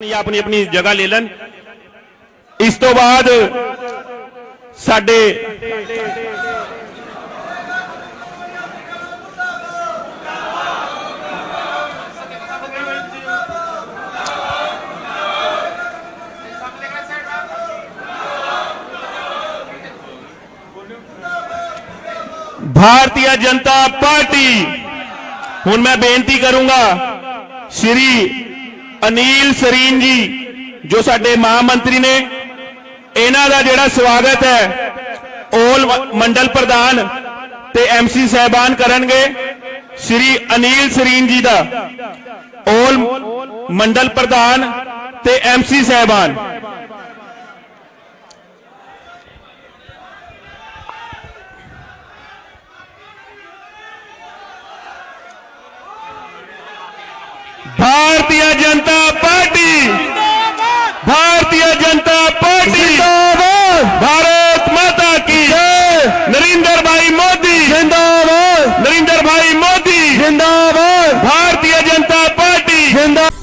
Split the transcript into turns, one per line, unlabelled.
ਜਾਂ ਆਪਣੀ ਆਪਣੀ ਜਗ੍ਹਾ ਲੈ ਲੈਣ ਇਸ ਤੋਂ ਬਾਅਦ ਸਾਡੇ ਭਾਰਤੀ ਜਨਤਾ ਪਾਰਟੀ ਹੁਣ ਮੈਂ ਬੇਨਤੀ ਕਰੂੰਗਾ ਸ਼੍ਰੀ ਅਨੀਲ ਸਰੀਨ ਜੀ, ਜੋ ਸਾਡੇ ਮਹਾ ਮੰਤਰੀ ਨੇ, ਇਹਨਾਂ ਦਾ ਜਿਹੜਾ ਸਵਾਗਤ ਹੈ ਔਲ ਮੰਡਲ ਪ੍ਰਧਾਨ ਤੇ ਐਮਸੀ ਸਹਿਬਾਨ ਕਰਨਗੇ, ਸ੍ਰੀ ਅਨੀਲ ਸਰੀਨ ਜੀ ਦਾ। ਔਲ ਮੰਡਲ ਪ੍ਰਧਾਨ ਤੇ ਐਮਸੀ ਸਹਿਬਾਨ। ਭਾਰਤ